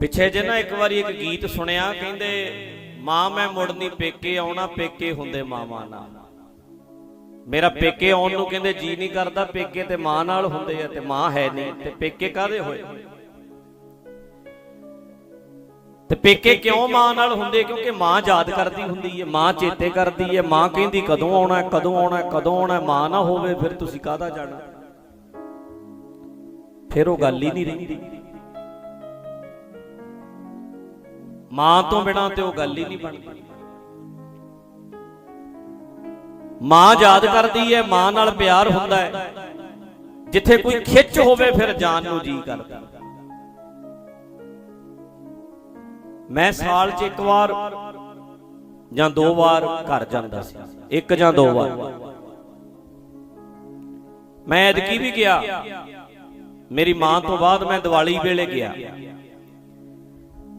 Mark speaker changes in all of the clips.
Speaker 1: ਪਿੱਛੇ ਜੇ ਨਾ ਇੱਕ ਵਾਰੀ ਇੱਕ ਗੀਤ ਸੁਣਿਆ, ਕਹਿੰਦੇ, ਮਾਂ, ਮੈਂ ਮੁੜਨੀ ਪੇਕੇ ਆਉਣਾ, ਪੇਕੇ ਹੁੰਦੇ ਮਾਵਾਂ ਨਾਲ। ਮੇਰਾ ਪੇਕੇ ਆਉਣ ਨੂੰ ਕਹਿੰਦੇ, ਜੀ ਨਹੀਂ ਕਰਦਾ, ਪੇਕੇ ਤੇ ਮਾਂ ਨਾਲ ਹੁੰਦੇ ਆ ਤੇ ਮਾਂ ਹੈ ਨਹੀਂ, ਤੇ ਪੇਕੇ ਕਾਦੇ ਹੋਏ? ਤੇ ਪੇਕੇ ਕਿਉਂ ਮਾਂ ਨਾਲ ਹੁੰਦੇ? ਕਿਉਂਕਿ ਮਾਂ ਯਾਦ ਕਰਦੀ ਹੁੰਦੀ ਹੈ ਮਾਂ ਚੇਤੇ ਕਰਦੀ ਹੈ ਮਾਂ ਕਹਿੰਦੀ, ਕਦੋਂ ਆਉਣਾ ਕਦੋਂ ਆਉਣਾ ਕਦੋਂ ਆਉਣਾ, ਮਾਂ ਨਾ ਹੋਵੇ, ਫਿਰ ਤੁਸੀਂ ਕਾਹਦਾ ਜਾਣਾ? ਫਿਰ ਉਹ ਗੱਲ ਹੀ ਨਹੀਂ ਰਹਿੰਦੀ। ਮਾਂ ਤੋਂ ਬਿਨਾ ਤੇ ਉਹ ਗੱਲ ਹੀ ਨਹੀਂ ਬਣਦੀ। ਮਾਂ ਯਾਦ ਕਰਦੀ ਹੈ, ਮਾਂ ਨਾਲ ਪਿਆਰ ਹੁੰਦਾ ਹੈ। ਜਿੱਥੇ ਕੋਈ ਖਿੱਚ ਹੋਵੇ, ਫਿਰ ਜਾਨ ਨੂੰ ਜੀ ਕਰਦਾ। ਮੈਂ ਸਾਲ 'ਚ ਇੱਕ ਵਾਰ ਜਾਂ ਦੋ ਵਾਰ ਘਰ ਜਾਂਦਾ ਸੀ। ਇੱਕ ਜਾਂ ਦੋ ਵਾਰ। ਮੈਂ ਐਤਕੀ ਵੀ ਗਿਆ। ਮੇਰੀ ਮਾਂ ਤੋਂ ਬਾਅਦ ਮੈਂ ਦੀਵਾਲੀ ਵੇਲੇ ਗਿਆ।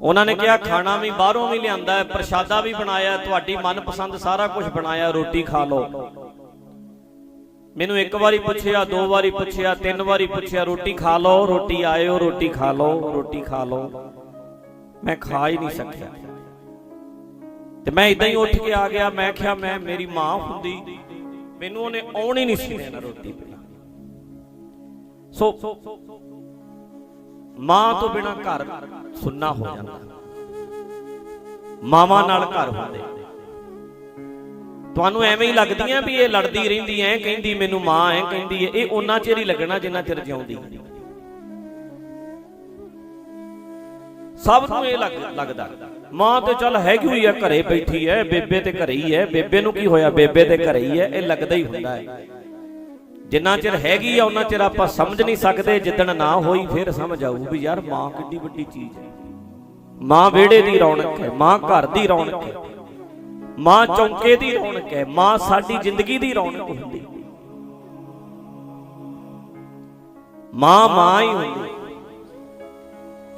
Speaker 1: ਉਹਨਾਂ ਨੇ ਕਿਹਾ, ਖਾਣਾ ਵੀ ਬਾਹਰੋਂ ਵੀ ਲਿਆਂਦਾ ਹੈ, ਪ੍ਰਸ਼ਾਦਾ ਵੀ ਬਣਾਇਆ ਤੁਹਾਡੀ ਮਨਪਸੰਦ ਸਾਰਾ ਕੁਝ ਬਣਾਇਆ ਰੋਟੀ ਖਾ ਲਓ। ਮੈਨੂੰ ਇੱਕ ਵਾਰੀ ਪੁੱਛਿਆ, ਦੋ ਵਾਰੀ ਪੁੱਛਿਆ, ਤਿੰਨ ਵਾਰੀ ਪੁੱਛਿਆ, ਰੋਟੀ ਖਾ ਲਓ, ਰੋਟੀ ਆਇਓ, ਰੋਟੀ ਖਾ ਲਓ, ਰੋਟੀ ਖਾ ਲਓ। ਮੈਂ ਖਾ ਹੀ ਨਹੀਂ ਸਕਿਆ। ਤੇ ਮੈਂ ਇਦਾਂ ਹੀ ਉੱਠ ਕੇ ਆ ਗਿਆ, ਮੈਂ ਕਿਹਾ, ਮੈਂ, ਮੇਰੀ ਮਾਂ ਹੁੰਦੀ, ਮੈਨੂੰ ਉਹਨੇ ਆਉਣ ਹੀ ਨਹੀਂ ਸੀ ਦੇਣਾ ਰੋਟੀ ਸੋ ਮਾਂ ਤੋਂ ਬਿਨਾ ਘਰ ਸੁੰਨਾ ਹੋ ਜਾਂਦਾ। ਮਾਵਾਂ ਨਾਲ ਘਰ ਹੁੰਦੇ। ਤੁਹਾਨੂੰ ਐਵੇਂ ਹੀ ਲੱਗਦੀਆਂ ਵੀ ਇਹ ਲੜਦੀ ਰਹਿੰਦੀ ਐ, ਕਹਿੰਦੀ ਮੈਨੂੰ ਮਾਂ ਐ, ਕਹਿੰਦੀ ਐ, ਇਹ ਉਹਨਾਂ ਚਿਰ ਹੀ ਲੱਗਣਾ ਜਿੰਨਾ ਚਿਰ ਜਿਉਂਦੀ। ਸਭ ਨੂੰ ਇਹ ਲੱਗ- ਲੱਗਦਾ, ਮਾਂ ਤੇ ਚੱਲ ਹੈਗੀ ਹੋਈ ਐ ਘਰੇ ਬੈਠੀ ਐ, ਬੇਬੇ ਤੇ ਘਰੇ ਹੀ ਐ, ਬੇਬੇ ਨੂੰ ਕੀ ਹੋਇਆ, ਬੇਬੇ ਤੇ ਘਰੇ ਹੀ ਐ, ਇਹ ਲੱਗਦਾ ਹੀ ਹੁੰਦਾ ਹੈ ਜਿੰਨਾ ਚਿਰ ਹੈਗੀ ਆ ਉਹਨਾਂ ਚਿਰ ਆਪਾਂ ਸਮਝ ਨਹੀਂ ਸਕਦੇ ਜਿੱਦਣ ਨਾ ਹੋਈ ਫਿਰ ਸਮਝ ਆਊ ਵੀ ਯਾਰ ਮਾਂ ਕਿੱਡੀ ਵੱਡੀ ਚੀਜ਼ ਹੈ। ਮਾਂ ਵਿਹੜੇ ਦੀ ਰੌਣਕ ਹੈ ਮਾਂ ਘਰ ਦੀ ਰੌਣਕ ਹੈ। ਮਾਂ ਚੌਂਕੇ ਦੀ ਰੌਣਕ ਹੈ ਮਾਂ ਸਾਡੀ ਜ਼ਿੰਦਗੀ ਦੀ ਰੌਣਕ ਹੁੰਦੀ ਹੈ। ਮਾਂ ਮਾਂ ਹੀ ਹੁੰਦੀ।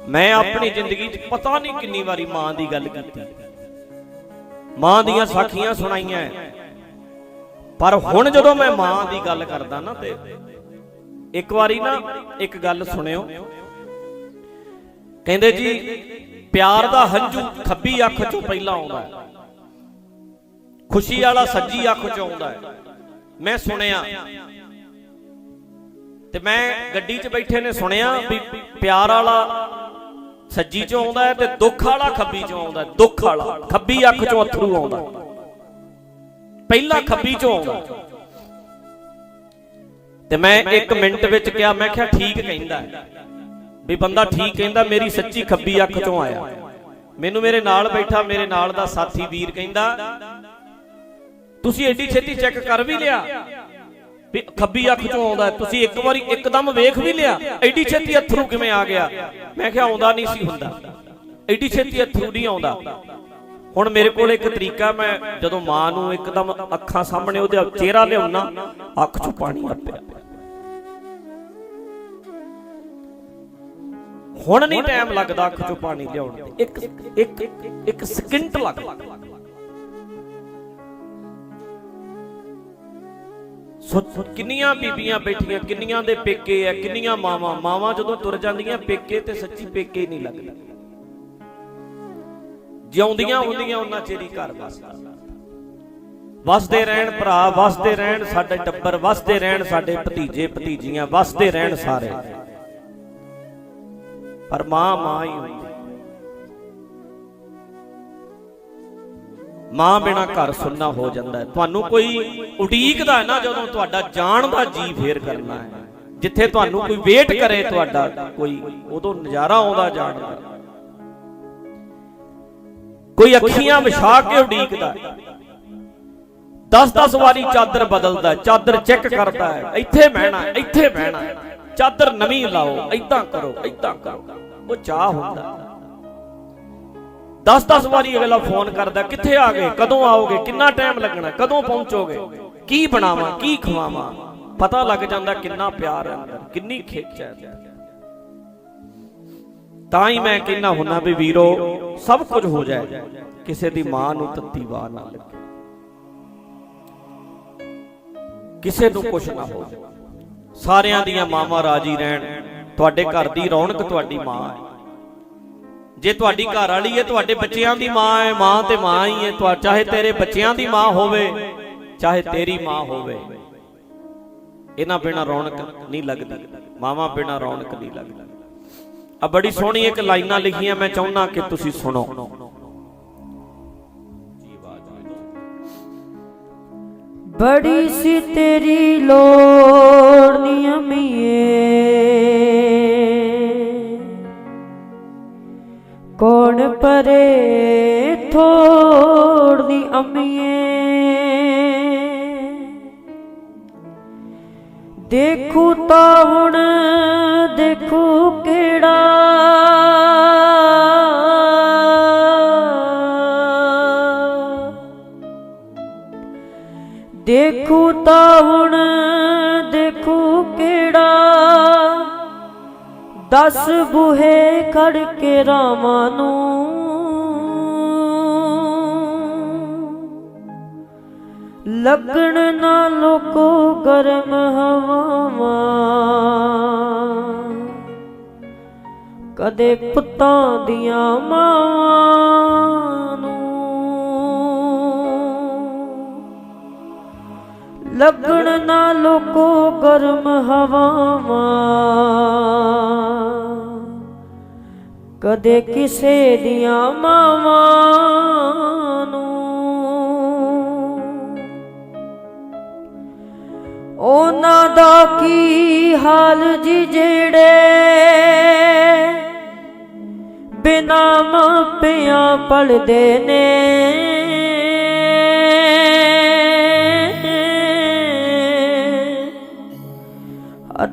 Speaker 1: ਮੈਂ ਆਪਣੀ ਜ਼ਿੰਦਗੀ 'ਚ ਪਤਾ ਨਹੀਂ ਕਿੰਨੀ ਵਾਰੀ ਮਾਂ ਦੀ ਗੱਲ ਕੀਤੀ। ਮਾਂ ਦੀਆਂ ਸਾਖੀਆਂ ਸੁਣਾਈਆਂ। ਪਰ ਹੁਣ ਜਦੋਂ ਮੈਂ ਮਾਂ ਦੀ ਗੱਲ ਕਰਦਾ ਨਾ ਤੇ ਇੱਕ ਵਾਰੀ ਨਾ ਇੱਕ ਗੱਲ ਸੁਣਿਓ। ਕਹਿੰਦੇ ਜੀ, ਪਿਆਰ ਦਾ ਹੰਝੂ ਖੱਬੀ ਅੱਖ ਚੋਂ ਪਹਿਲਾਂ ਆਉਂਦਾ ਹੈ। ਖੁਸ਼ੀ ਵਾਲਾ ਸੱਜੀ ਅੱਖ ਚੋਂ ਆਉਂਦਾ ਹੈ। ਮੈਂ ਸੁਣਿਆ। ਤੇ ਮੈਂ ਗੱਡੀ 'ਚ ਬੈਠੇ ਨੇ ਸੁਣਿਆ ਵੀ ਪਿਆਰ ਵਾਲਾ ਸੱਜੀ ਚੋਂ ਆਉਂਦਾ ਹੈ ਤੇ ਦੁੱਖ ਵਾਲਾ ਖੱਬੀ ਚੋਂ ਆਉਂਦਾ ਦੁੱਖ ਵਾਲਾ, ਖੱਬੀ ਅੱਖ ਚੋਂ ਅਥਰੂ ਆਉਂਦਾ ਪਹਿਲਾਂ ਖੱਬੀ ਚੋਂ ਆਉਂਦਾ। ਤੇ ਮੈਂ 1 ਮਿੰਟ ਵਿੱਚ ਕਿਹਾ ਮੈਂ ਕਿਹਾ ਠੀਕ ਕਹਿੰਦਾ। ਵੀ ਬੰਦਾ ਠੀਕ ਕਹਿੰਦਾ ਮੇਰੀ ਸੱਚੀ ਖੱਬੀ ਅੱਖ ਚੋਂ ਆਇਆ। ਮੈਨੂੰ ਮੇਰੇ ਨਾਲ ਬੈਠਾ ਮੇਰੇ ਨਾਲ ਦਾ ਸਾਥੀ ਵੀਰ ਕਹਿੰਦਾ ਤੁਸੀਂ ਐਡੀ ਛੇਤੀ ਚੈੱਕ ਕਰ ਵੀ ਲਿਆ ਵੀ ਖੱਬੀ ਅੱਖ ਚੋਂ ਆਉਂਦਾ। ਤੁਸੀਂ ਇੱਕ ਵਾਰੀ ਇੱਕਦਮ ਵੇਖ ਵੀ ਲਿਆ ਐਡੀ ਛੇਤੀ ਅਥਰੂ ਕਿਵੇਂ ਆ ਗਿਆ? ਮੈਂ ਕਿਹਾ ਆਉਂਦਾ ਨਹੀਂ ਸੀ ਹੁੰਦਾ। ਐਡੀ ਛੇਤੀ ਅਥਰੂ ਨਹੀਂ ਆਉਂਦਾ। ਹੁਣ ਮੇਰੇ ਕੋਲ ਇੱਕ ਤਰੀਕਾ ਮੈਂ ਜਦੋਂ ਮਾਂ ਨੂੰ ਇੱਕਦਮ ਅੱਖਾਂ ਸਾਹਮਣੇ ਉਹਦੇ ਚਿਹਰਾ ਲਿਆਉਣਾ, ਅੱਖ 'ਚੋਂ ਪਾਣੀ ਆਪਿਆ ਹੁਣ ਨਹੀਂ ਟਾਈਮ ਲੱਗਦਾ ਅੱਖ 'ਚੋਂ ਪਾਣੀ ਲਿਆਉਣ ਤੇ ਇੱਕ ਇੱਕ ਇੱਕ ਸਕਿੰਟ ਲੱਗਦਾ ਸੋ ਕਿੰਨੀਆਂ ਬੀਬੀਆਂ ਬੈਠੀਆਂ, ਕਿੰਨੀਆਂ ਦੇ ਪੇਕੇ ਆ, ਕਿੰਨੀਆਂ ਮਾਵਾਂ ਮਾਵਾਂ ਜਦੋਂ ਤੁਰ ਜਾਂਦੀਆਂ, ਪੇਕੇ ਤੇ ਸੱਚੀ ਪੇਕੇ ਨਹੀਂ ਲੱਗਦਾ। ਜਿਉਂਦੀਆਂ ਹੁੰਦੀਆਂ ਉਹਨਾਂ ਚਿਰ ਘਰ ਵਸਦਾ। ਵਸਦੇ। ਰਹਿਣ ਭਰਾ ਵਸਦੇ ਰਹਿਣ ਸਾਡੇ ਟੱਬਰ ਵਸਦੇ ਰਹਿਣ ਸਾਡੇ ਭਤੀਜੇ ਭਤੀਜੀਆਂ ਵਸਦੇ ਰਹਿਣ ਸਾਰੇ। ਪਰ ਮਾਂ ਮਾਂ ਹੀ ਹੁੰਦੀ। ਮਾਂ ਬਿਨਾ ਘਰ ਸੁੰਨਾ ਹੋ ਜਾਂਦਾ ਤੁਹਾਨੂੰ ਕੋਈ ਉਡੀਕਦਾ ਹੈ ਨਾ ਜਦੋਂ ਤੁਹਾਡਾ ਜਾਣ ਦਾ ਜੀ ਫੇਰ ਕਰਨਾ ਹੈ। ਜਿੱਥੇ ਤੁਹਾਨੂੰ ਕੋਈ ਵੇਟ ਕਰੇ ਤੁਹਾਡਾ ਕੋਈ ਉਦੋਂ ਨਜ਼ਾਰਾ ਆਉਂਦਾ ਜਾਣ ਦਾ। ਕੋਈ ਅੱਖੀਆਂ ਵਿਛਾ ਕੇ ਉਡੀਕਦਾ 10-10 ਵਾਰੀ ਚਾਦਰ ਬਦਲਦਾ ਚਾਦਰ ਚੈੱਕ ਕਰਦਾ ਹੈ, ਇੱਥੇ ਬਹਿਣਾ ਇੱਥੇ ਬਹਿਣਾ ਚਾਦਰ ਨਵੀਂ ਲਾਓ ਐਦਾਂ ਕਰੋ ਐਦਾਂ ਕਰੋ। ਉਹ ਚਾਹ ਹੁੰਦਾ। 10-10 ਵਾਰੀ ਅਗਲਾ ਫੋਨ ਕਰਦਾ, ਕਿੱਥੇ ਆ ਗਏ, ਕਦੋਂ ਆਓਗੇ, ਕਿੰਨਾ ਟਾਈਮ ਲੱਗਣਾ, ਕਦੋਂ ਪਹੁੰਚੋਗੇ, ਕੀ ਬਣਾਵਾਂ, ਕੀ ਖਵਾਵਾਂ? ਪਤਾ ਲੱਗ ਜਾਂਦਾ ਕਿੰਨਾ ਪਿਆਰ ਹੈ ਕਿੰਨੀ ਖਿੱਚ ਹੈ। ਤਾਂ ਹੀ ਮੈਂ ਕਹਿੰਦਾ ਹੁੰਨਾ ਵੀ ਵੀਰੋ, ਸਭ ਕੁਝ ਹੋ ਜਾਏ, ਕਿਸੇ ਦੀ ਮਾਂ ਨੂੰ ਤੱਤੀ ਵਾਹ ਨਾ ਲੱਗੇ। ਕਿਸੇ ਨੂੰ ਕੁਝ ਨਾ ਹੋਵੇ ਸਾਰਿਆਂ ਦੀਆਂ ਮਾਵਾਂ ਰਾਜੀ ਰਹਿਣ, ਤੁਹਾਡੇ ਘਰ ਦੀ ਰੌਣਕ ਤੁਹਾਡੀ ਮਾਂ ਹੈ। ਜੇ ਤੁਹਾਡੀ ਘਰ ਵਾਲੀ ਹੈ, ਤੁਹਾਡੇ ਬੱਚਿਆਂ ਦੀ ਮਾਂ ਹੈ, ਮਾਂ ਤੇ ਮਾਂ ਹੀ ਹੈ, ਤੁਹਾ, ਚਾਹੇ ਤੇਰੇ ਬੱਚਿਆਂ ਦੀ ਮਾਂ ਹੋਵੇ, ਚਾਹੇ ਤੇਰੀ ਮਾਂ ਹੋਵੇ, ਇਹਨਾਂ ਬਿਨਾ ਰੌਣਕ ਨਹੀਂ ਲੱਗਦੀ, ਮਾਵਾਂ ਬਿਨਾ ਰੌਣਕ ਨਹੀਂ ਲੱਗਦੀ। ਆ ਬੜੀ ਸੋਹਣੀ ਇੱਕ ਲਾਈਨਾਂ ਲਿਖੀਆਂ ਮੈਂ ਚਾਹੁੰਦਾ ਕਿ ਤੁਸੀਂ ਸੁਣੋ।
Speaker 2: ਬੜੀ ਸੀ ਤੇਰੀ ਲੋੜ ਨੀ ਅਮੀਏ। ਪਰੇ ਥੋੜ ਅਮੀਏ। ਦੇਖੂ ਤਾਂ ਹੁਣ ਦੇਖੂ ਹੁਣ ਦੇਖੂ ਕਿਹੜਾ। ਦਸ ਬੂਹੇ ਖੜ ਕੇ ਰਾਵਾਂ ਨੂੰ। ਲੱਗਣ ਨਾ ਲੋਕੋ ਗਰਮ ਹਵਾਵਾਂ। ਕਦੇ ਪੁੱਤਾਂ ਦੀਆਂ ਮਾਵਾਂ। ਲੱਗਣ ਨਾ ਲੋਕੋ ਗਰਮ ਹਵਾਵਾਂ। ਕਦੇ ਕਿਸੇ ਦੀਆਂ ਮਾਵਾਂ ਨੂੰ। ਉਹਨਾਂ ਦਾ ਕੀ ਹਾਲ ਜੀ ਜਿਹੜੇ ਬਿਨਾ ਮਾਪਿਆਂ ਪਲਦੇ ਨੇ?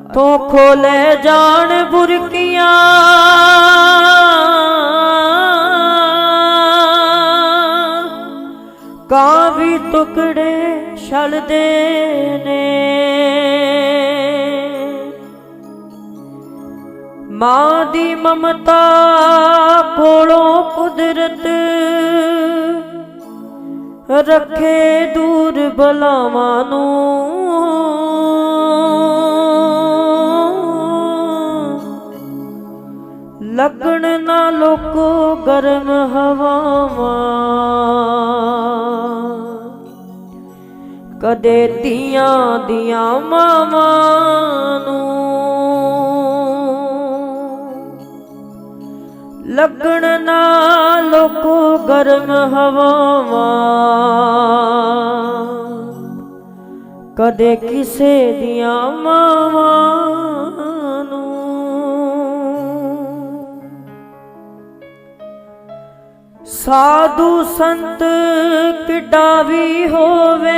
Speaker 2: ਹੱਥੋਂ ਖੋਲੇ ਜਾਣ ਬੁਰਕੀਆਂ। ਕਾਂ ਵੀ ਟੁਕੜੇ ਛਲਦੇ ਨੇ। ਮਾਂ ਦੀ ਮਮਤਾ ਕੋਲੋਂ ਕੁਦਰਤ ਰੱਖੇ ਦੂਰ ਬਲਾਵਾਂ ਨੂੰ। ਲੱਗਣ ਨਾ ਲੋਕੋ ਗਰਮ ਹਵਾਵਾਂ। ਕਦੇ ਤੀਆਂ ਦੀਆਂ ਮਾਵਾਂ ਨੂੰ ਲੱਗਣ ਨਾ ਲੋਕੋ ਗਰਮ ਹਵਾਵਾਂ। ਕਦੇ ਕਿਸੇ ਦੀਆਂ ਮਾਵਾਂ ਸਾਧੂ ਸੰਤ ਕਿੱਡਾ ਵੀ ਹੋਵੇ।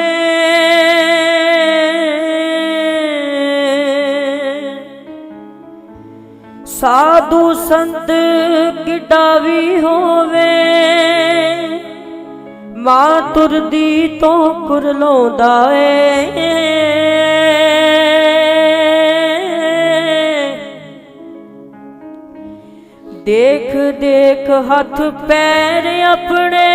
Speaker 2: ਸਾਧੂ ਸੰਤ ਕਿੱਡਾ ਵੀ ਹੋਵੇ। ਮਾਂ ਤੁਰਦੀ ਤੋਂ ਕੁਰਲਾਉਂਦਾ ਏ। ਦੇਖ ਦੇਖ ਹੱਥ ਪੈਰ ਆਪਣੇ।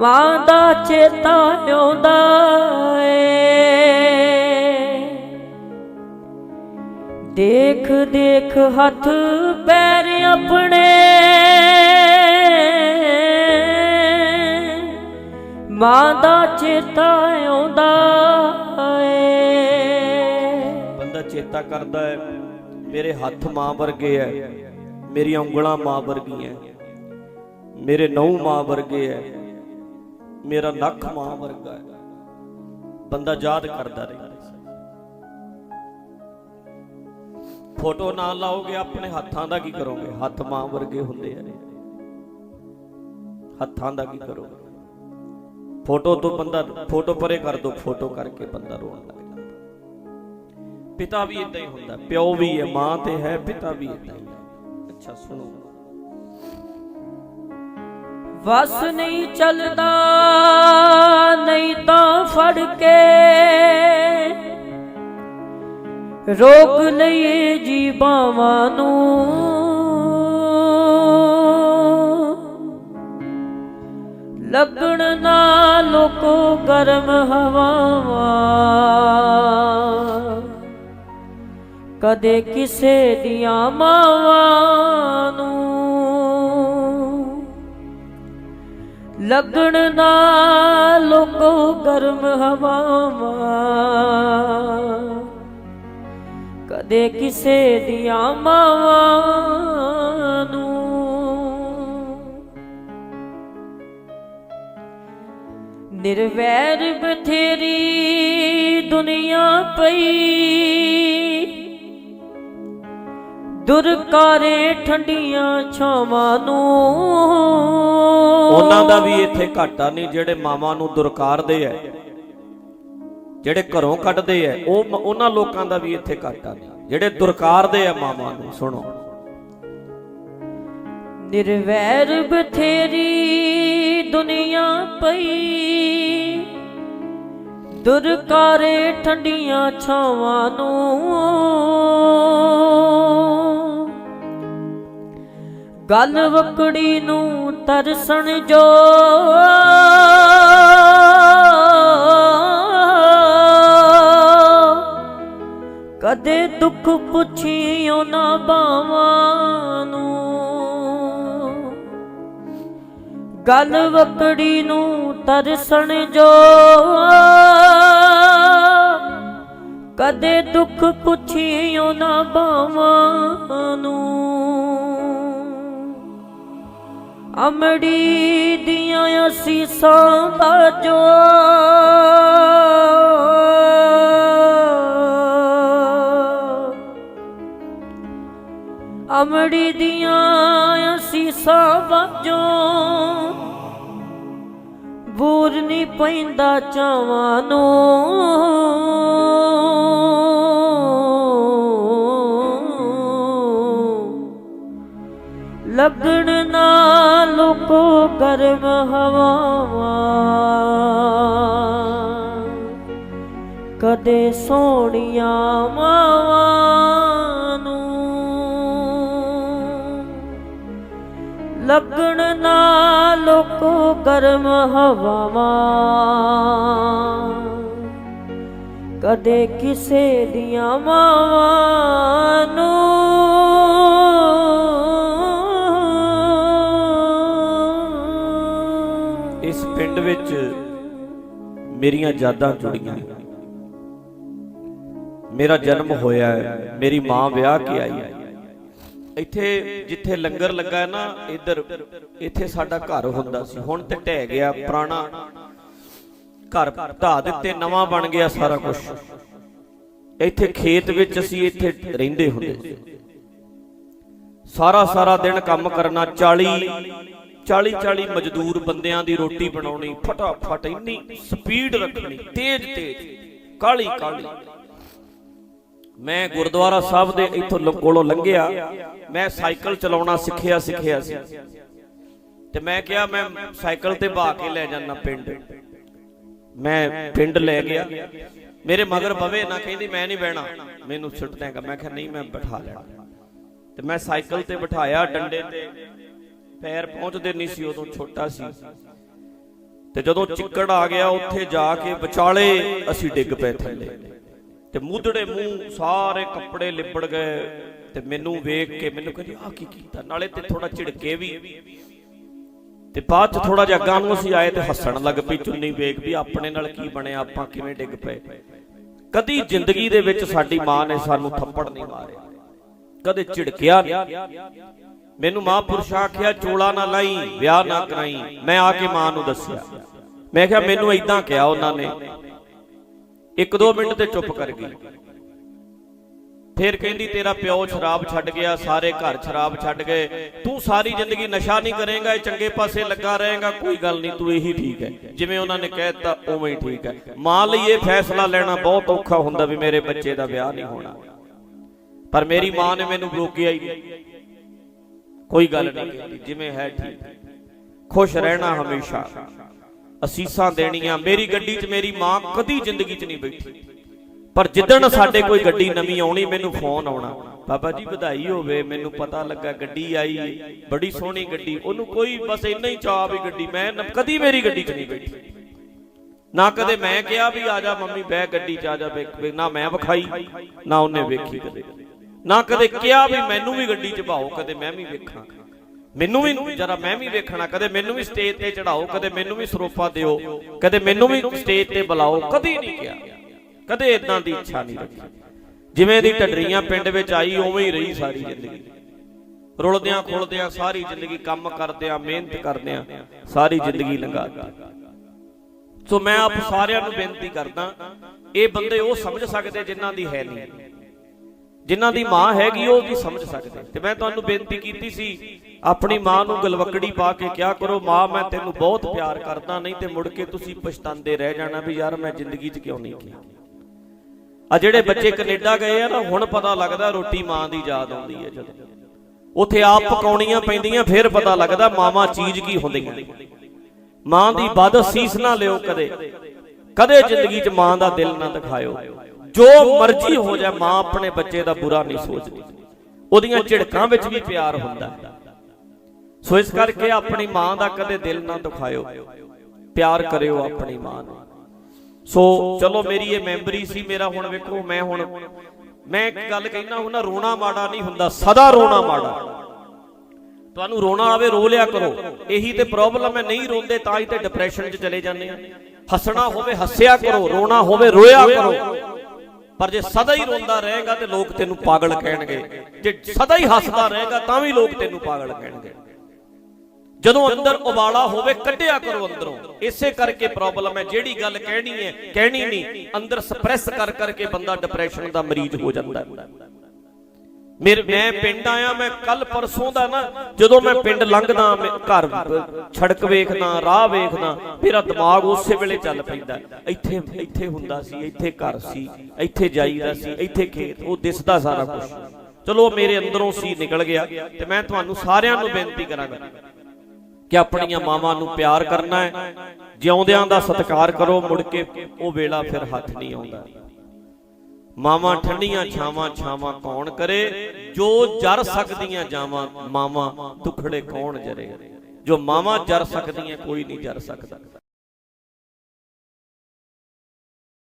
Speaker 2: ਮਾਂ ਦਾ ਚੇਤਾ ਆਉਂਦਾ ਏ। ਦੇਖ ਦੇਖ ਹੱਥ ਪੈਰ ਆਪਣੇ। ਮਾਂ ਦਾ ਚੇਤਾ ਆਉਂਦਾ
Speaker 1: ਬੰਦਾ ਕਰਦਾ ਹੈ, ਮੇਰੇ ਹੱਥ ਮਾਂ ਵਰਗੇ ਐ ਮੇਰੀਆਂ ਉਂਗਲਾਂ ਮਾਂ ਵਰਗੀਆਂ ਮੇਰੇ ਨਹੁੰ ਮਾਂ ਵਰਗੇ ਐ ਮੇਰਾ ਨੱਕ ਮਾਂ ਵਰਗਾ ਹੈ। ਬੰਦਾ ਯਾਦ ਕਰਦਾ ਰਹਿੰਦਾ ਫੋਟੋ ਨਾ ਲਾਓਗੇ, ਆਪਣੇ ਹੱਥਾਂ ਦਾ ਕੀ ਕਰੋਗੇ? ਹੱਥ ਮਾਂ ਵਰਗੇ ਹੁੰਦੇ ਆ। ਹੱਥਾਂ ਦਾ ਕੀ ਕਰੋਗੇ? ਫੋਟੋ ਤੋਂ ਬੰਦਾ, ਫੋਟੋ ਪਰੇ ਕਰ ਦੋ, ਫੋਟੋ ਕਰਕੇ ਬੰਦਾ ਰੋਣ ਲੱਗ ਪਿਤਾ ਵੀ ਇਦਾਂ ਹੀ ਹੁੰਦਾ, ਪਿਓ ਵੀ ਹੈ, ਮਾਂ ਤੇ ਹੈ, ਪਿਤਾ ਵੀ ਇਦਾਂ ਹੀ ਹੈ। ਅੱਛਾ, ਸੁਣੋ।
Speaker 2: ਵਸ ਨਹੀਂ ਚੱਲਦਾ, ਨਹੀਂ ਤਾਂ ਫੜ ਕੇ ਰੋਕ ਲਈਏ ਜੀ ਬਾਵਾਂ ਨੂੰ। ਲੱਗਣ ਨਾ ਲੋਕੋ ਗਰਮ ਹਵਾਵਾਂ। ਕਦੇ ਕਿਸੇ ਦੀਆਂ ਮਾਵਾਂ ਨੂੰ। ਲੱਗਣ ਨਾ ਲੋਕੋ ਗਰਮ ਹਵਾਵਾਂ। ਕਦੇ ਕਿਸੇ ਦੀਆਂ ਮਾਵਾਂ ਨੂੰ। ਨਿਰਵੈਰ ਬਥੇਰੀ ਦੁਨੀਆ ਪਈ। ਦੁਰਕਾਰੇ ਠੰਡੀਆਂ ਛਾਵਾਂ ਨੂੰ।
Speaker 1: ਉਹਨਾਂ ਦਾ ਵੀ ਇੱਥੇ ਘਾਟਾ ਨਹੀਂ ਜਿਹੜੇ ਮਾਵਾਂ ਨੂੰ ਦੁਰਕਾਰਦੇ ਐ ਜਿਹੜੇ ਘਰੋਂ ਕੱਢਦੇ ਐ ਉਹ ਉਹਨਾਂ ਲੋਕਾਂ ਦਾ ਵੀ ਇੱਥੇ ਘਾਟਾ ਨਹੀਂ ਜਿਹੜੇ ਦੁਰਕਾਰਦੇ ਐ ਮਾਵਾਂ ਨੂੰ ਸੁਣੋ।
Speaker 2: ਨਿਰਵੈਰ ਬਥੇਰੀ ਦੁਨੀਆ ਪਈ। ਦੁਰਕਾਰੇ ਠੰਡੀਆਂ ਛਾਵਾਂ ਨੂੰ। ਗੱਲ ਵਕੜੀ ਨੂੰ ਤਰਸਣ ਜੋ। ਕਦੇ ਦੁੱਖ ਪੁੱਛੀ ਉਹਨਾਂ ਬਾਵਾਂ ਨੂੰ। ਗੱਲ ਵਕੜੀ ਨੂੰ ਤਰਸਣ ਜੋ। ਕਦੇ ਦੁੱਖ ਪੁੱਛੀ ਉਹਨਾਂ ਬਾਵਾਂ ਨੂੰ। ਅਮੜੀ ਦੀਆਂ ਅਸੀਸਾਂ ਬਾਜੋ ਅਮੜੀ ਦੀਆਂ ਅਸੀਸਾਂ ਬਾਜੋ ਬੂਰ ਨਹੀਂ ਪੈਂਦਾ ਚਾਵਾਂ ਨੂੰ। ਲਗਣ ਨਾ ਲੋਕੋ ਕਰਮ ਹਵਾਵਾਂ। ਕਦੇ ਸੋਹਣੀਆਂ ਮਾਵਾਂ ਨੂੰ। ਲੱਗਣ ਨਾ ਲੋਕੋ ਕਰਮ ਹਵਾਵਾਂ। ਕਦੇ ਕਿਸੇ ਦੀਆਂ ਮਾਵਾਂ ਨੂੰ
Speaker 1: ਮੇਰੀਆਂ ਯਾਦਾਂ ਜੁੜੀਆਂ। ਮੇਰਾ ਜਨਮ ਹੋਇਆ ਹੈ, ਮੇਰੀ ਮਾਂ ਵਿਆਹ ਕੇ ਆਈ ਹੈ। ਇੱਥੇ ਜਿੱਥੇ ਲੰਗਰ ਲੱਗਾ ਹੈ ਨਾ, ਇੱਧਰ, ਇੱਥੇ ਸਾਡਾ ਘਰ ਹੁੰਦਾ ਸੀ। ਹੁਣ ਤੇ ਢਹਿ ਗਿਆ, ਪੁਰਾਣਾ ਘਰ ਢਾ ਦਿੱਤੇ, ਨਵਾਂ ਬਣ ਗਿਆ ਸਾਰਾ ਕੁਝ ਇੱਥੇ ਖੇਤ ਵਿੱਚ ਅਸੀਂ ਇੱਥੇ ਰਹਿੰਦੇ ਹੁੰਦੇ ਸਾਰਾ ਸਾਰਾ ਦਿਨ ਕੰਮ ਕਰਨਾ 40 40 40 ਮਜ਼ਦੂਰ ਬੰਦਿਆਂ ਦੀ ਰੋਟੀ ਬਣਾਉਣੀ, ਫਟਾਫਟ ਇੰਨੀ ਸਪੀਡ ਰੱਖਣੀ, ਤੇਜ਼ ਤੇਜ਼ ਕਾਲੀ ਕਾਲੀ ਮੈਂ ਗੁਰਦੁਆਰਾ ਸਾਹਿਬ ਦੇ ਇੱਥੋਂ ਕੋਲੋਂ ਲੰਘਿਆ, ਮੈਂ ਸਾਈਕਲ ਚਲਾਉਣਾ ਸਿੱਖਿਆ ਸਿੱਖਿਆ ਸੀ। ਤੇ ਮੈਂ ਕਿਹਾ, ਮੈਂ ਸਾਈਕਲ ਤੇ ਬਹਾ ਕੇ ਲੈ ਜਾਣਾ ਪਿੰਡ। ਮੈਂ ਪਿੰਡ ਲੈ ਗਿਆ। ਮੇਰੇ ਮਗਰ ਬਵੇ ਨਾ, ਕਹਿੰਦੀ, ਮੈਂ ਨਹੀਂ ਬਹਿਣਾ। ਮੈਨੂੰ ਸੁੱਟ ਦੇਗਾ ਮੈਂ ਕਿਹਾ, ਨਹੀਂ, ਮੈਂ ਬਿਠਾ ਲੈਣਾ। ਤੇ ਮੈਂ ਸਾਈਕਲ ਤੇ ਬਿਠਾਇਆ ਡੰਡੇ ਤੇ। ਪੈਰ ਪਹੁੰਚਦੇ ਨਹੀਂ ਸੀ, ਉਦੋਂ ਛੋਟਾ ਸੀ। ਤੇ ਜਦੋਂ ਚਿੱਕੜ ਆ ਗਿਆ, ਉੱਥੇ ਜਾ ਕੇ ਵਿਚਾਲੇ ਅਸੀਂ ਡਿੱਗ ਪਏ ਥੱਲੇ। ਤੇ ਮੂਧੜੇ ਮੂੰਹ ਸਾਰੇ ਕੱਪੜੇ ਲਿਬੜ ਗਏ ਤੇ ਮੈਨੂੰ ਵੇਖ ਕੇ ਮੈਨੂੰ ਕਹਿੰਦੀ ਆ ਕੀ ਕੀਤਾ? ਨਾਲੇ ਤੇ ਥੋੜਾ ਝਿੜਕੇ ਵੀ। ਤੇ ਬਾਅਦ ਚ ਥੋੜਾ ਜਿਹਾ ਅੱਗਾਂ ਨੂੰ ਅਸੀਂ ਆਏ ਤੇ ਹੱਸਣ ਲੱਗ ਪਈ ਚੁੰਨੀ ਵੇਖ ਵੀ ਆਪਣੇ ਨਾਲ ਕੀ ਬਣਿਆ, ਆਪਾਂ ਕਿਵੇਂ ਡਿੱਗ ਪਏ। ਕਦੀ ਜ਼ਿੰਦਗੀ ਦੇ ਵਿੱਚ ਸਾਡੀ ਮਾਂ ਨੇ ਸਾਨੂੰ ਥੱਪੜ ਨਹੀਂ ਮਾਰਿਆ ਕਦੇ ਝਿੜਕਿਆ ਨਹੀਂ। ਮੈਨੂੰ ਮਹਾਂਪੁਰਸ਼ ਆਖਿਆ, ਚੋਲਾ ਨਾ ਲਾਈ, ਵਿਆਹ ਨਾ ਕਰਾਈ। ਮੈਂ ਆ ਕੇ ਮਾਂ ਨੂੰ ਦੱਸਿਆ। ਮੈਂ ਕਿਹਾ, ਮੈਨੂੰ ਇਦਾਂ ਕਿਹਾ ਉਹਨਾਂ ਨੇ। ਇੱਕ ਦੋ ਮਿੰਟ ਤੇ ਚੁੱਪ ਕਰ ਗਈ। ਫਿਰ ਕਹਿੰਦੀ, ਤੇਰਾ ਪਿਓ ਸ਼ਰਾਬ ਛੱਡ ਗਿਆ, ਸਾਰੇ ਘਰ ਸ਼ਰਾਬ ਛੱਡ ਗਏ। ਤੂੰ ਸਾਰੀ ਜ਼ਿੰਦਗੀ ਨਸ਼ਾ ਨਹੀਂ ਕਰੇਗਾ, ਇਹ ਚੰਗੇ ਪਾਸੇ ਲੱਗਾ ਰਹੇਗਾ। ਕੋਈ ਗੱਲ ਨਹੀਂ, ਤੂੰ ਇਹੀ ਠੀਕ ਹੈ। ਜਿਵੇਂ ਉਹਨਾਂ ਨੇ ਕਹਿ ਦਿੱਤਾ, ਉਵੇਂ ਹੀ ਠੀਕ ਹੈ। ਮਾਂ ਲਈ ਇਹ ਫੈਸਲਾ ਲੈਣਾ ਬਹੁਤ ਔਖਾ ਹੁੰਦਾ ਵੀ ਮੇਰੇ ਬੱਚੇ ਦਾ ਵਿਆਹ ਨਹੀਂ ਹੋਣਾ। ਪਰ ਮੇਰੀ ਮਾਂ ਨੇ ਮੈਨੂੰ ਰੋਕਿਆ ਹੀ ਨਹੀਂ। ਕੋਈ ਗੱਲ ਨਹੀਂ ਕੀਤੀ ਜਿਵੇਂ ਹੈ ਠੀਕ। ਖੁਸ਼ ਰਹਿਣਾ ਹਮੇਸ਼ਾ। ਅਸੀਸਾਂ ਦੇਣੀਆਂ, ਮੇਰੀ ਗੱਡੀ 'ਚ ਮੇਰੀ ਮਾਂ ਕਦੀ ਜ਼ਿੰਦਗੀ 'ਚ ਨਹੀਂ ਬੈਠੀ। ਪਰ ਜਿੱਦਣ ਸਾਡੇ ਕੋਈ ਗੱਡੀ ਨਵੀਂ ਆਉਣੀ, ਮੈਨੂੰ ਫੋਨ ਆਉਣਾ। ਬਾਬਾ ਜੀ, ਵਧਾਈ ਹੋਵੇ, ਮੈਨੂੰ ਪਤਾ ਲੱਗਾ ਗੱਡੀ ਆਈ, ਬੜੀ ਸੋਹਣੀ ਗੱਡੀ, ਉਹਨੂੰ ਕੋਈ ਬਸ ਇੰਨਾ ਹੀ ਚਾਹ ਵੀ ਗੱਡੀ, ਮੈਂ ਕਦੀ ਮੇਰੀ ਗੱਡੀ 'ਚ ਨਹੀਂ ਬੈਠੀ। ਨਾ ਕਦੇ ਮੈਂ ਕਿਹਾ ਵੀ ਆ ਜਾ ਮੰਮੀ, ਬਹਿ ਗੱਡੀ 'ਚ ਆ ਜਾ ਵੇ- ਨਾ ਮੈਂ ਵਿਖਾਈ, ਨਾ ਉਹਨੇ ਵੇਖੀ ਕਦੇ। ਨਾ ਕਦੇ ਕਿਹਾ ਵੀ ਮੈਨੂੰ ਵੀ ਗੱਡੀ 'ਚ ਪਾਓ ਕਦੇ ਮੈਂ ਵੀ ਵੇਖਾਂ। ਮੈਨੂੰ ਵੀ ਜਰਾ ਮੈਂ ਵੀ ਵੇਖਣਾ, ਕਦੇ ਮੈਨੂੰ ਵੀ ਸਟੇਜ ਤੇ ਚੜਾਓ ਕਦੇ ਮੈਨੂੰ ਵੀ ਸਰੋਪਾ ਦਿਓ, ਕਦੇ ਮੈਨੂੰ ਵੀ ਸਟੇਜ ਤੇ ਬੁਲਾਓ, ਕਦੇ ਨਹੀਂ ਕਿਹਾ। ਕਦੇ ਇਦਾਂ ਦੀ ਇੱਛਾ ਨਹੀਂ ਰੱਖੀ। ਜਿਵੇਂ ਦੀ ਢੱਡਰੀਆਂ ਪਿੰਡ ਵਿੱਚ ਆਈ, ਉਵੇਂ ਹੀ ਰਹੀ ਸਾਰੀ ਜ਼ਿੰਦਗੀ। ਰੁਲਦਿਆਂ ਖੁਲਦਿਆਂ ਸਾਰੀ ਜ਼ਿੰਦਗੀ ਕੰਮ ਕਰਦਿਆਂ, ਮਿਹਨਤ ਕਰਦਿਆਂ ਸਾਰੀ ਜ਼ਿੰਦਗੀ ਲੰਘਾ ਦਿੱਤੀ। ਸੋ ਮੈਂ ਆਪ ਸਾਰਿਆਂ ਨੂੰ ਬੇਨਤੀ ਕਰਦਾ, ਇਹ ਬੰਦੇ ਉਹ ਸਮਝ ਸਕਦੇ ਜਿਨ੍ਹਾਂ ਦੀ ਹੈ ਨਹੀਂ। ਜਿਨ੍ਹਾਂ ਦੀ ਮਾਂ ਹੈਗੀ ਉਹ ਵੀ ਸਮਝ ਸਕਦੇ ਤੇ ਮੈਂ ਤੁਹਾਨੂੰ ਬੇਨਤੀ ਕੀਤੀ ਸੀ ਆਪਣੀ ਮਾਂ ਨੂੰ ਗਲਵਕੜੀ ਪਾ ਕੇ ਕਿਹਾ ਕਰੋ ਮਾਂ ਮੈਂ ਤੈਨੂੰ ਬਹੁਤ ਪਿਆਰ ਕਰਦਾ ਨਹੀਂ ਤੇ ਮੁੜ ਕੇ ਤੁਸੀਂ ਪਛਤਾਉਂਦੇ ਰਹਿ ਜਾਣਾ ਵੀ ਯਾਰ ਮੈਂ ਜ਼ਿੰਦਗੀ 'ਚ ਕਿਉਂ ਨਹੀਂ ਕੀਤਾ ਆ ਜਿਹੜੇ ਬੱਚੇ ਕੈਨੇਡਾ ਗਏ ਆ ਨਾ ਹੁਣ ਪਤਾ ਲੱਗਦਾ ਰੋਟੀ ਮਾਂ ਦੀ ਯਾਦ ਆਉਂਦੀ ਹੈ ਜਦੋਂ। ਉੱਥੇ ਆਪ ਪਕਾਉਣੀਆਂ ਪੈਂਦੀਆਂ ਫਿਰ ਪਤਾ ਲੱਗਦਾ ਮਾਵਾਂ ਚੀਜ਼ ਕੀ ਹੁੰਦੀਆਂ ਮਾਂ ਦੀ ਬਦ ਸੀਸ ਨਾ ਲਿਓ ਕਦੇ। ਕਦੇ। ਜ਼ਿੰਦਗੀ 'ਚ ਮਾਂ ਦਾ ਦਿਲ ਨਾ ਦਿਖਾਇਓ ਜੋ ਮਰਜ਼ੀ ਹੋ ਜਾਏ, ਮਾਂ ਆਪਣੇ ਬੱਚੇ ਦਾ ਬੁਰਾ ਨਹੀਂ ਸੋਚਦੀ। ਉਹਦੀਆਂ ਝਿੜਕਾਂ ਵਿੱਚ ਵੀ ਪਿਆਰ ਹੁੰਦਾ ਸੋ ਇਸ ਕਰਕੇ ਆਪਣੀ ਮਾਂ ਦਾ ਕਦੇ ਦਿਲ ਨਾ ਦੁਖਾਇਓ। ਪਿਆਰ ਕਰਿਓ ਆਪਣੀ ਮਾਂ ਨੂੰ। ਸੋ ਚਲੋ ਮੇਰੀ ਇਹ ਮੈਮਰੀ ਸੀ, ਮੇਰਾ ਹੁਣ ਵੇਖੋ, ਮੈਂ ਹੁਣ ਮੈਂ ਇੱਕ ਗੱਲ ਕਹਿਣਾ ਹੁੰਦਾ ਰੋਣਾ ਮਾੜਾ ਨਹੀਂ ਹੁੰਦਾ, ਸਦਾ ਰੋਣਾ ਮਾੜਾ। ਤੁਹਾਨੂੰ ਰੋਣਾ ਆਵੇ, ਰੋ ਲਿਆ ਕਰੋ। ਇਹੀ ਤੇ ਪ੍ਰੋਬਲਮ ਹੈ, ਨਹੀਂ ਰੋਂਦੇ ਤਾਂ ਹੀ ਤੇ ਡਿਪਰੈਸ਼ਨ 'ਚ ਚਲੇ ਜਾਂਦੇ ਆ। ਹੱਸਣਾ ਹੋਵੇ, ਹੱਸਿਆ ਕਰੋ, ਰੋਣਾ ਹੋਵੇ, ਰੋਇਆ ਕਰੋ। ਪਰ ਜੇ ਸਦਾ ਹੀ ਰੋਂਦਾ ਰਹੇਗਾ ਤੇ ਲੋਕ ਤੈਨੂੰ ਪਾਗਲ ਕਹਿਣਗੇ। ਜੇ ਸਦਾ ਹੀ ਹੱਸਦਾ ਰਹੇਗਾ ਤਾਂ ਵੀ ਲੋਕ ਤੈਨੂੰ ਪਾਗਲ ਕਹਿਣਗੇ। ਜਦੋਂ ਅੰਦਰ ਉਬਾਲਾ ਹੋਵੇ, ਕੱਢਿਆ ਕਰੋ ਅੰਦਰੋਂ। ਇਸੇ ਕਰਕੇ ਪ੍ਰੋਬਲਮ ਹੈ, ਜਿਹੜੀ ਗੱਲ ਕਹਿਣੀ ਹੈ, ਕਹਿਣੀ ਨਹੀਂ। ਅੰਦਰ ਸਪਰੈਸ ਕਰ ਕਰਕੇ ਬੰਦਾ ਡਿਪਰੈਸ਼ਨ ਦਾ ਮਰੀਜ਼ ਹੋ ਜਾਂਦਾ ਹੈ। ਮੇਰੇ ਮੈਂ ਪਿੰਡ ਆਇਆ, ਮੈਂ ਕੱਲ ਪਰਸੋਂ ਦਾ ਨਾ, ਜਦੋਂ ਮੈਂ ਪਿੰਡ ਲੰਘਦਾ, ਮੈਂ ਘਰ ਛੜਕ ਵੇਖਦਾ, ਰਾਹ ਵੇਖਦਾ, ਮੇਰਾ ਦਿਮਾਗ ਉਸੇ ਵੇਲੇ ਚੱਲ ਪੈਂਦਾ। ਇੱਥੇ ਇੱਥੇ ਹੁੰਦਾ ਸੀ, ਇੱਥੇ ਘਰ ਸੀ, ਇੱਥੇ ਜਾਈਦਾ ਸੀ, ਇੱਥੇ ਖੇਤ, ਉਹ ਦਿਸਦਾ ਸਾਰਾ ਕੁਝ ਚਲੋ ਮੇਰੇ ਅੰਦਰੋਂ ਸੀ, ਨਿਕਲ ਗਿਆ। ਤੇ ਮੈਂ ਤੁਹਾਨੂੰ ਸਾਰਿਆਂ ਨੂੰ ਬੇਨਤੀ ਕਰਾਂਗਾ ਕਿ ਆਪਣੀਆਂ ਮਾਵਾਂ ਨੂੰ ਪਿਆਰ ਕਰਨਾ ਹੈ। ਜਿਉਂਦਿਆਂ ਦਾ ਸਤਿਕਾਰ ਕਰੋ, ਮੁੜ ਕੇ ਉਹ ਵੇਲਾ ਫਿਰ ਹੱਥ ਨਹੀਂ ਆਉਂਦਾ। ਮਾਵਾਂ ਠੰਡੀਆਂ ਛਾਵਾਂ ਛਾਵਾਂ ਕੌਣ ਕਰੇ? ਜੋ ਜਰ ਸਕਦੀਆਂ ਜਾਵਾਂ, ਮਾਵਾਂ ਦੁਖੜੇ ਕੌਣ ਜਰੇ? ਜੋ ਮਾਵਾਂ ਜਰ ਸਕਦੀਆਂ, ਕੋਈ ਨਹੀਂ ਜਰ ਸਕਦਾ।